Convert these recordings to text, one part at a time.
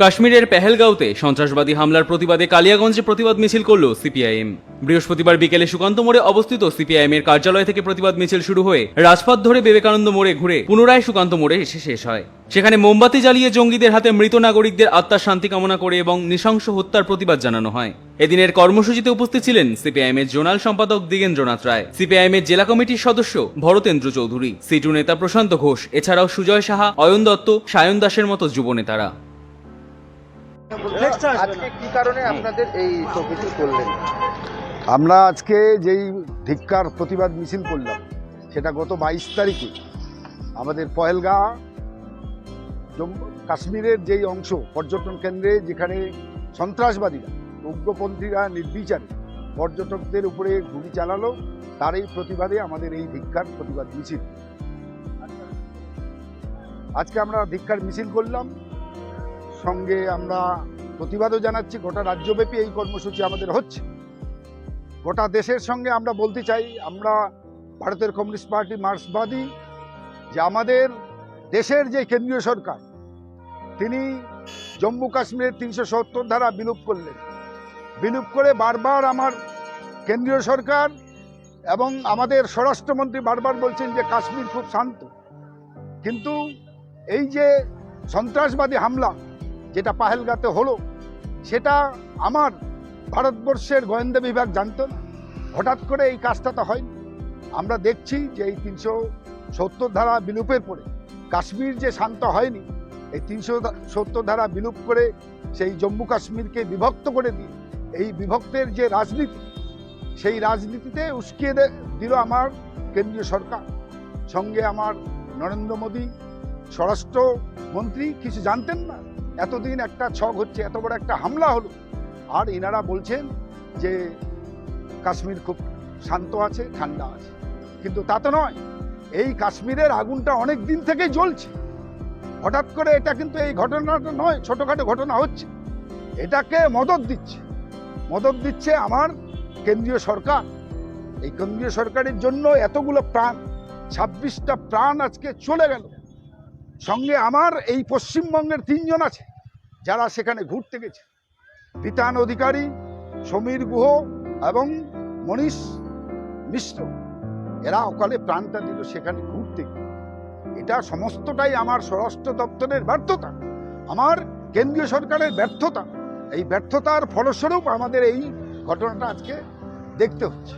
কাশ্মীরের পেহেলগাঁওতে সন্ত্রাসবাদী হামলার প্রতিবাদে কালিয়াগঞ্জে প্রতিবাদ মিছিল করল সিপিআইএম। বৃহস্পতিবার বিকেলে সুকান্ত মোড়ে অবস্থিত সিপিআইএম এর কার্যালয় থেকে প্রতিবাদ মিছিল শুরু হয়ে রাজপথ ধরে বিবেকানন্দ মোড়ে ঘুরে পুনরায় সুকান্ত মোড়ে এসে শেষ হয়। সেখানে মোমবাতি জ্বালিয়ে জঙ্গিদের হাতে মৃত নাগরিকদের আত্মার শান্তি কামনা করে এবং নৃশংস হত্যার প্রতিবাদ জানানো হয়। এদিনের কর্মসূচিতে উপস্থিত ছিলেন সিপিআইএম এর জোনাল সম্পাদক দিগেন্দ্রনাথ রায় সিপিআইএম এর জেলা কমিটির সদস্য ভরতেন্দ্র চৌধুরী, সিটু নেতা প্রশান্ত ঘোষ, এছাড়াও সুজয় সাহা, অয়ন দত্ত, সায়ন দাসের মতো যুব নেতারা আজকে কি কারণে আপনাদের এই করলেন? আমরা আজকে যেই ধিক্কার প্রতিবাদ মিছিল করলাম সেটা গত বাইশ তারিখে। আমাদের পহেলগা জম্মু কাশ্মীরের যেই অংশ পর্যটন কেন্দ্রে যেখানে সন্ত্রাসবাদীরা উগ্রপন্থীরা নির্বিচারে পর্যটকদের উপরে গুলি চালালো তার এই প্রতিবাদে আমাদের এই ধিক্কার প্রতিবাদ মিছিল। আজকে আমরা ধিক্কার মিছিল করলাম। সঙ্গে আমরা প্রতিবাদও জানাচ্ছি, গোটা রাজ্যব্যাপী এই কর্মসূচি আমাদের হচ্ছে। গোটা দেশের সঙ্গে আমরা বলতে চাই, আমরা ভারতের কমিউনিস্ট পার্টি মার্ক্সবাদী, যে আমাদের দেশের যে কেন্দ্রীয় সরকার, তিনি জম্মু কাশ্মীরের তিনশো সত্তর ধারা বিলুপ করলেন। বিলুপ করে বারবার আমার কেন্দ্রীয় সরকার এবং আমাদের স্বরাষ্ট্রমন্ত্রী বারবার বলছেন যে কাশ্মীর খুব শান্ত। কিন্তু এই যে সন্ত্রাসবাদী হামলা যেটা পাহেলগাতে হলো, সেটা আমার ভারতবর্ষের গোয়েন্দা বিভাগ জানতো হঠাৎ করে এই কাজটা তো হয়নি। আমরা দেখছি যে এই তিনশো সত্তর ধারা বিলুপের পরে কাশ্মীর যে শান্ত হয়নি, এই তিনশো সত্তর ধারা বিলুপ করে সেই জম্মু কাশ্মীরকে বিভক্ত করে দিয়ে এই বিভক্তের যে রাজনীতি, সেই রাজনীতিতে উস্কিয়ে দিল আমার কেন্দ্রীয় সরকার। সঙ্গে আমার নরেন্দ্র মোদী, স্বরাষ্ট্রমন্ত্রী কিছু জানতেন না। এতদিন একটা ছক হচ্ছে, এত বড় একটা হামলা হলো। আর এনারা বলছেন যে কাশ্মীর খুব শান্ত আছে, ঠান্ডা আছে। কিন্তু তা তো নয়, এই কাশ্মীরের আগুনটা অনেক দিন থেকেই জ্বলছে। হঠাৎ করে এটা কিন্তু এই ঘটনাটা নয়, ছোটোখাটো ঘটনা হচ্ছে। এটাকে মদত দিচ্ছে। মদত দিচ্ছে আমার কেন্দ্রীয় সরকার। এই কেন্দ্রীয় সরকারের জন্য এতগুলো প্রাণ, ছাব্বিশটা প্রাণ আজকে চলে গেল। সঙ্গে আমার এই পশ্চিমবঙ্গের তিনজন আছে। যারা সেখানে ঘুরতে গেছে। বিতান অধিকারী, সমীর গুহ এবং মনীষ মিশ্র, এরা অকালে প্রাণটা দিল সেখানে ঘুরতে। এটা সমস্তটাই আমার স্বরাষ্ট্র দপ্তরের ব্যর্থতা, আমার কেন্দ্রীয় সরকারের ব্যর্থতা। এই ব্যর্থতার ফলস্বরূপ আমাদের এই ঘটনাটা আজকে দেখতে হচ্ছে।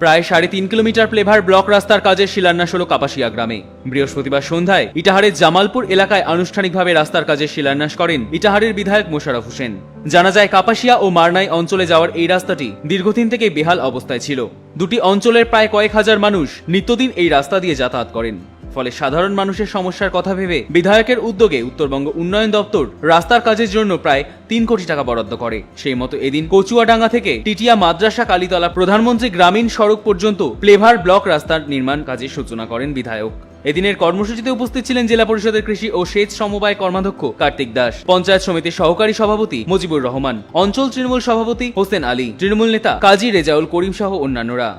প্রায় সাড়ে তিন কিলোমিটার প্লেভার ব্লক রাস্তার কাজের শিলান্যাস হল কাপাসিয়া গ্রামে। বৃহস্পতিবার সন্ধ্যায় ইটাহারের জামালপুর এলাকায় আনুষ্ঠানিকভাবে রাস্তার কাজের শিলান্যাস করেন ইটাহারের বিধায়ক মোশারফ হোসেন। জানা যায়, কাপাসিয়া ও মারনাই অঞ্চলে যাওয়ার এই রাস্তাটি দীর্ঘদিন থেকে বেহাল অবস্থায় ছিল। দুটি অঞ্চলের প্রায় কয়েক হাজার মানুষ নিত্যদিন এই রাস্তা দিয়ে যাতায়াত করেন। ফলে সাধারণ মানুষের সমস্যার কথা ভেবে বিধায়কের উদ্যোগে উত্তরবঙ্গ উন্নয়ন দপ্তর রাস্তার কাজের জন্য প্রায় তিন কোটি টাকা বরাদ্দ করে। সেই মতো এদিন কচুয়াডাঙ্গা থেকে টিটিয়া মাদ্রাসা কালীতলা প্রধানমন্ত্রী গ্রামীণ সড়ক পর্যন্ত প্লেভার ব্লক রাস্তার নির্মাণ কাজের সূচনা করেন বিধায়ক। এদিনের কর্মসূচিতে উপস্থিত ছিলেন জেলা পরিষদের কৃষি ও সেচ সমবায় কর্মাধ্যক্ষ কার্তিক দাস, পঞ্চায়েত সমিতির সহকারী সভাপতি মুজিবুর রহমান, অঞ্চল তৃণমূল সভাপতি হোসেন আলী, তৃণমূল নেতা কাজী রেজাউল করিম সহ অন্যান্যরা।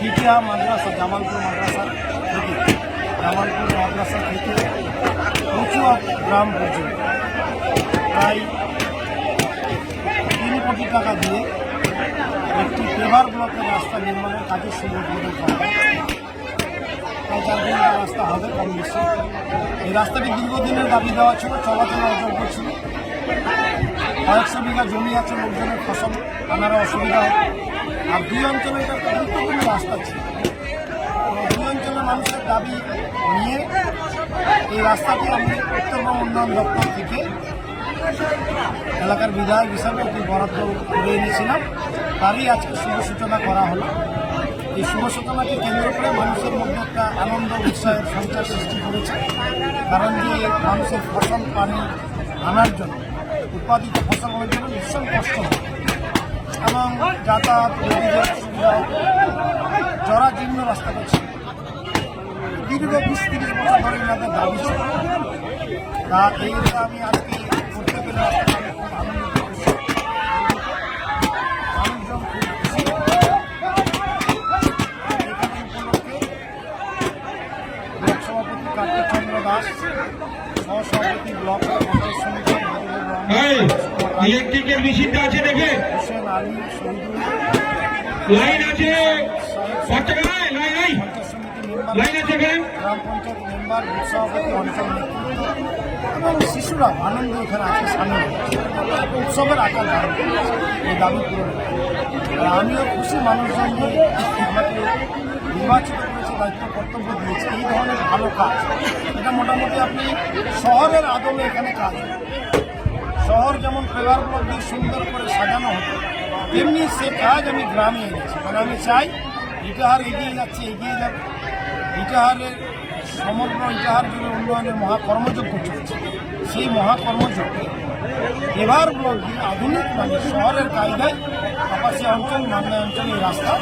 দ্বিতীয় মাদ্রাসা, জামালপুর মাদ্রাসা থেকে। জামালপুর মাদ্রাসা থেকে কচুয়া গ্রাম পর্যন্ত। প্রায় তিন কোটি টাকা দিয়ে একটি পেভার ব্লকের রাস্তা নির্মাণের কাজে হয়। চার কিলোমিটার রাস্তা হবে কম বেশি। এই রাস্তাটি দীর্ঘদিনের দাবি দেওয়া ছিল, চলাচল অর্জন করছিল কয়েকশো বিঘা জমি আছে, লোকজনের ফসল আনারও অসুবিধা হবে আর দুই অঞ্চলে এটা একটা গুরুত্বপূর্ণ রাস্তা ছিল। দুই অঞ্চলের মানুষের দাবি নিয়ে এই রাস্তাটি আমি উত্তরবঙ্গ উন্নয়ন দপ্তর থেকে এলাকার বিধায়ক হিসাবে একটি বরাদ্দ করে এনেছিলাম। তারই আজকে শুভ সূচনা করা হলো। এই শুভ সূচনাকে কেন্দ্র করে মানুষের মধ্যে একটা আনন্দ, উৎসাহের সঞ্চার সৃষ্টি করেছে। কারণ যে মানুষের ফসল, পানি আনার জন্য, উৎপাদিত ফসলের জন্য ভীষণ কষ্ট হয়। এবং যাতায়াত সুবিধা জরাজীর্ণ রাস্তাটা ছিল দীর্ঘ বিশ তিরিশ বছর ধরে এনাদের দাবি ছিল তা এই আমি আজকে করতে পেরে আনন্দিত সভাপতি কার্তিক চন্দ্র দাস সহসভাপতি ব্লক কংগ্রেস সমিতি মজিবুর রহমান, এই ইলেকট্রিকের মেশিনটা আছে দেখে। লাইন আছে। লাইন আছে এবং শিশুরা আনন্দ এখানে হয়েছে। একটা উৎসবের আকার এই দাবি পূরণ আমিও খুশি মানুষজন আমাকে নির্বাচিত করেছে, দায়িত্ব, কর্তব্য দিয়েছে। এই ধরনের ভালো কাজ। এটা মোটামুটি আপনি শহরের আদলে এখানে কাজ। শহর যেমন ফ্লেভার ব্লক দিয়ে সুন্দর করে সাজানো হতো, তেমনি সে কাজ আমি গ্রামে এনেছি। মানে আমি চাই ইটাহার এগিয়ে যাচ্ছে, এগিয়ে যাবে ইটাহারের সমগ্র ইটাহার জুড়ে উন্নয়নের মহাকর্মযজ্ঞ চলছে। সেই মহাকর্মযজ্ঞ এবার ব্লক দিয়ে আধুনিক মানে শহরের কায়দায় আবাসিক অঞ্চল মান্না অঞ্চলে এই রাস্তা।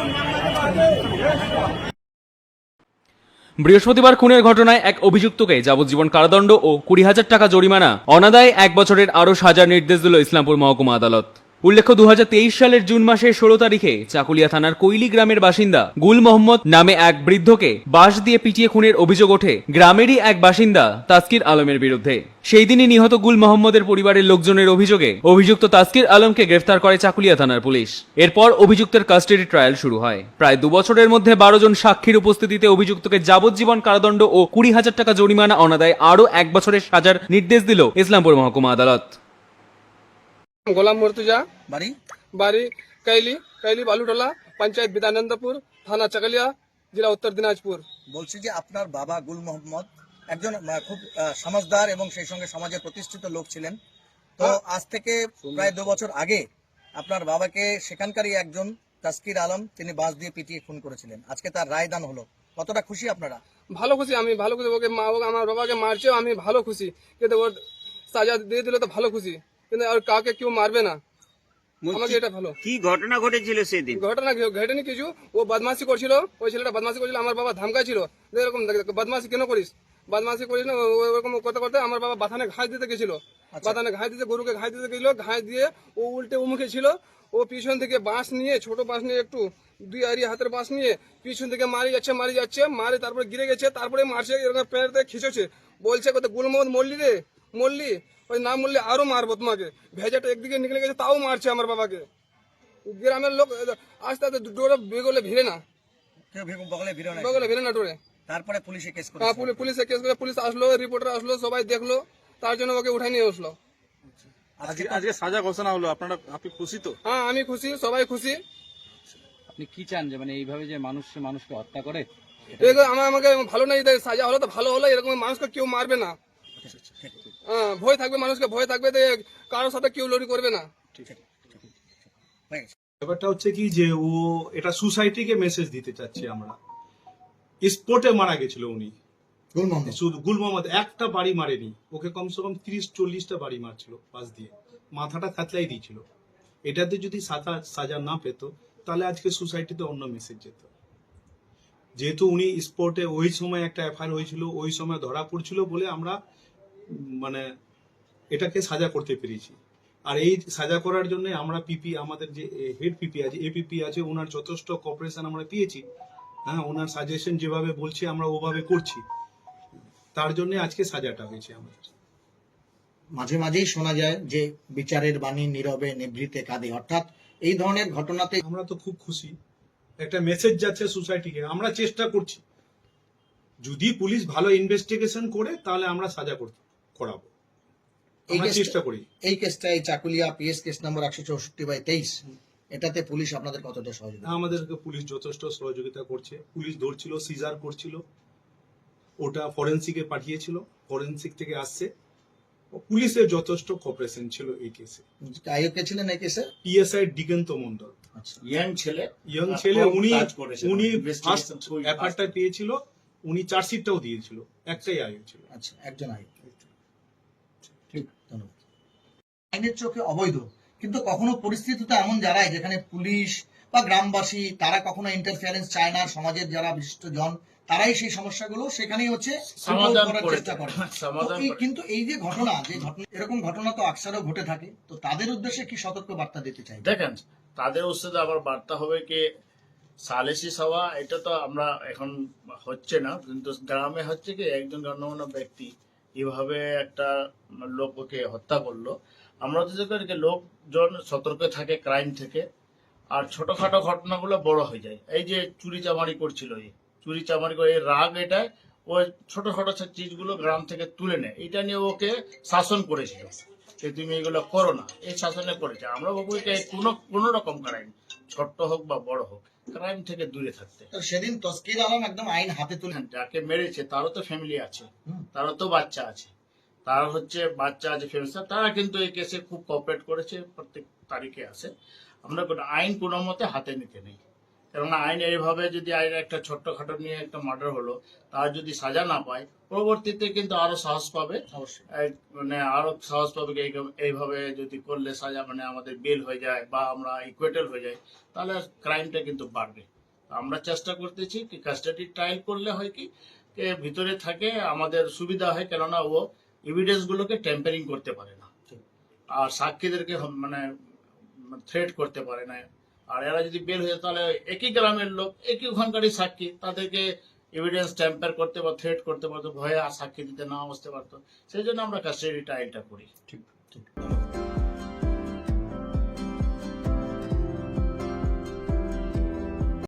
বৃহস্পতিবার খুনের ঘটনায় এক অভিযুক্তকে যাবজ্জীবন কারাদণ্ড ও কুড়ি হাজার টাকা জরিমানা। অনাদায় এক বছরের আরও সাজার নির্দেশ দিল ইসলামপুর মহকুমা আদালত। উল্লেখ্য দু হাজার তেইশ সালের জুন মাসের ষোলো তারিখে চাকুলিয়া থানার কৈলি গ্রামের বাসিন্দা গুল মোহাম্মদ নামে এক বৃদ্ধকে বাঁশ দিয়ে পিটিয়ে খুনের অভিযোগ ওঠে গ্রামেরই এক বাসিন্দা তাস্কির আলমের বিরুদ্ধে। সেই দিনই নিহত গুল মোহাম্মদের পরিবারের লোকজনের অভিযোগে অভিযুক্ত তাস্কির আলমকে গ্রেফতার করে চাকুলিয়া থানার পুলিশ। এরপর অভিযুক্তের কাস্টাডি ট্রায়াল শুরু হয়। প্রায় দু বছরের মধ্যে বারো জন সাক্ষীর উপস্থিতিতে অভিযুক্তকে যাবজ্জীবন কারাদণ্ড ও কুড়ি হাজার টাকা জরিমানা অনাদায় আরও এক বছরের সাজার নির্দেশ দিল ইসলামপুর মহকুমা আদালত। গোলাম মর্তুজা বাড়ি? বাড়ি কাইলি কাইলি বালুটোলা পঞ্চায়েত বিদানন্দপুর থানা চাকালিয়া জেলা উত্তর দিনাজপুর। বলছি যে আপনার বাবা গুল মোহাম্মদ একজন খুব সমাজদার এবং সেই সঙ্গে সমাজের প্রতিষ্ঠিত লোক ছিলেন। তো হ্যাঁ। আজ থেকে প্রায় দু বছর আগে আপনার বাবাকে সেখানকারই একজন তাস্কির আলম তিনি বাস দিয়ে পিটিয়ে খুন করেছিলেন। আজকে তার রায় দান হলো। কতটা খুশি আপনারা? ভালো খুশি আমি ভালো খুশি। ওকে মা আমার বাবাকে মারছেও আমি ভালো খুশি। কিন্তু ওর সাজা দিয়ে দিলে তো ভালো খুশি। কিন্তু আর কাউকে কেউ মারবে না। আমাকে এটা ভালো। কি ঘটনা ঘটেছিল সেদিন? ঘটনা ঘটেনি কিছু। ও করছিল ওই ছেলেটা করছিল আমার বাবা এরকম বদমাশি কেন করিস? করিস না ওরকম করতে করতে আমার বাবা বাথানে ঘাস দিতে গেছিল। বাথানে ঘাস দিতে গরুকে ঘাস দিতে গেছিল ঘাস দিয়ে ও উল্টে উমুখে ছিল। ও পিছন থেকে বাঁশ নিয়ে ছোট বাঁশ নিয়ে একটু দুই আড়ি হাতের বাঁশ নিয়ে পিছন থেকে মারি যাচ্ছে মারি যাচ্ছে মারে তারপরে গিরে গেছে তারপরে মারছে এরকম থেকে খিচেছে। বলছে কত গুলমোহন মরলি রে? মরলি? ওই না মরলে আরও মারবো তোমাকে। ভেজাটা একদিকে নিকলে গেছে তাও মারছে আমার বাবাকে। গ্রামের লোক আস্তে আস্তে ডোরে বেগলে ভিড়ে না। বগলে ভিড় না ডোরে। তারপরে পুলিশে কেস হ্যাঁ, পুলিশে কেস করে পুলিশ আসলো রিপোর্টার আসলো সবাই দেখল তার জন্য ওকে উঠাই নিয়ে আসলো আজকে আজকে সাজা ঘোষণা হলো আপনারা আপনি খুশি তো? হ্যাঁ আমি খুশি সবাই খুশি। আপনি কি চান যে মানে এইভাবে যে মানুষ মানুষকে হত্যা করে? আমার আমাকে ভালো নাই সাজা হলো তো ভালো হলো এরকম মানুষকে কেউ মারবে না। হ্যাঁ ভয় থাকবে মানুষকে ভয় থাকবে যে কারোর সাথে কেউ লড়ি করবে না। হয়ে। ব্যাপারটা হচ্ছে কি যে ও এটা সোসাইটিকে মেসেজ দিতে চাচ্ছি আমরা। স্পটে মারা গেছিল উনি। শুধু গুল মোহাম্মদ একটা বাড়ি মারেনি। ওকে কমসে কম তিরিশ চল্লিশটা বাড়ি মারছিল পাশ দিয়ে। মাথাটা থাতলাই দিয়েছিল। এটাতে যদি সাজা সাজা না পেত তাহলে আজকে সোসাইটিতে অন্য মেসেজ যেত। যেহেতু উনি স্পটে ওই সময় একটা এফআইআর হয়েছিল ওই সময় ধরা পড়ছিল বলে আমরা মানে এটাকে সাজা করতে পেরেছি। আর এই সাজা করার জন্য আমরা পিপি আমাদের যে হেড পিপি আছে এপিপি আছে ওনার যথেষ্ট কপারেশন আমরা পেয়েছি। হ্যাঁ ওনার সাজেশন যেভাবে বলছি আমরা ওভাবে করছি। তার জন্য আজকে সাজাটা হয়েছে আমাদের। মাঝে মাঝেই শোনা যায় যে বিচারের বাণী নীরবে নিভৃতে কাঁদে। অর্থাৎ এই ধরনের ঘটনাতে আমরা তো খুব খুশি। একটা মেসেজ যাচ্ছে সোসাইটিকে আমরা চেষ্টা করছি। যদি পুলিশ ভালো ইনভেস্টিগেশন করে তাহলে আমরা সাজা করতে করাবো। এই কেসটা- চেষ্টা করি। এই কেসটা এই চাকুলিয়া পিএস কেস নম্বর একশো চৌষট্টি বাই তেইশ এটাতে পুলিশ আপনাদের কতটা সহযোগিতা আমাদেরকে পুলিশ যথেষ্ট সহযোগিতা করছে। পুলিশ ধরছিল সিজার করছিল। ওটা ফরেন্সিকে পাঠিয়েছিল ফরেন্সিক থেকে আসছে। পুলিশের যথেষ্ট কপারেশন ছিল এই কেসে আয়োগ কে ছিলেন এই কেসে পিএসআই দিগন্ত মন্ডল আচ্ছা। ইয়াং ছেলে? ইয়ং ছেলে উনি উনি ফার্স্ট খুবই পেয়েছিল উনি চার্জশিটটাও দিয়েছিল একটাই আয়োগ ছিল। আচ্ছা একজন আয়োগ ধন্যবাদ আইনের চোখে অবৈধ কিন্তু কখনো পরিস্থিতিতে এমন দাঁড়ায় যেখানে পুলিশ বা গ্রামবাসী তারা কখনো ইন্টারফিয়ারেন্স চায় না সমাজের যারা বিশিষ্ট জন তারাই সেই সমস্যাগুলো সেখানেই হচ্ছে করার চেষ্টা করে। তো। কিন্তু এই যে ঘটনা যে ঘটনা এরকম ঘটনা তো আকসারও ঘটে থাকে তো তাদের উদ্দেশ্যে কি সতর্ক বার্তা দিতে চাই দেখেন তাদের উৎসাহে আবার বার্তা হবে কি সালিসি সভা এটা তো আমরা এখন হচ্ছে না কিন্তু গ্রামে হচ্ছে কি একজন গণ্যমান্য ব্যক্তি এইভাবে একটা লোককে হত্যা করল। আমরা তো যে লোকজন সতর্ক থাকে ক্রাইম থেকে, আর ছোটখাটো ঘটনাগুলো বড় হয়ে যায়। এই যে চুরি চামারি করছিল এই চুরি চামারি করে, এই রাগ এটায় ওই ছোটখাটো চিজগুলো গ্রাম থেকে তুলে নেয়। এটা নিয়ে ওকে শাসন করেছিল। যে তুমি এগুলো করো না এই শাসনে করেছে আমরা বাবু এটা কোনো কোনো রকম ক্রাইম ছোট্ট হোক বা বড় হোক ক্রাইম থেকে দূরে থাকতে। সেদিন তসকির আলম একদম আইন হাতে তুলে যাকে মেরেছে তারও তো ফ্যামিলি আছে তারও তো বাচ্চা আছে। তার হচ্ছে বাচ্চা আছে ফ্যামিলি তারা কিন্তু এই কেসে খুব কপারেট করেছে প্রত্যেক তারিখে আসে। আমরা কোনো আইন কোনো মতে হাতে নিতে নেই। কেননা আইন এইভাবে যদি আইন একটা ছোট্টখাটো নিয়ে একটা মার্ডার হলো তার যদি সাজা না পায় পরবর্তীতে কিন্তু আরও সাহস পাবে। মানে আরও সাহস পাবে এইভাবে যদি করলে সাজা মানে আমাদের বেল হয়ে যায় বা আমরা ইকুয়েটেল হয়ে যায় তাহলে ক্রাইমটা কিন্তু বাড়বে। আমরা চেষ্টা করতেছি কি কাস্টাডি ট্রায়াল করলে হয় কি ভিতরে থাকে আমাদের সুবিধা হয় কেননা ও এভিডেন্স গুলোকে টেম্পারিং করতে পারে না। আর সাক্ষীদেরকে মানে থ্রেট করতে পারে না। আর এরা যদি বের হয়ে তাহলে একই গ্রামের লোক, একই ওখানকারই সাক্ষী, তাদেরকে এভিডেন্স ট্যাম্পার করতে বা থ্রেট করতে পারতো, ভয়ে আর সাক্ষী দিতে না বসতে পারতো। সেই জন্য আমরা কাস্টাডি ট্রায়ালটা করি। ঠিক ঠিক।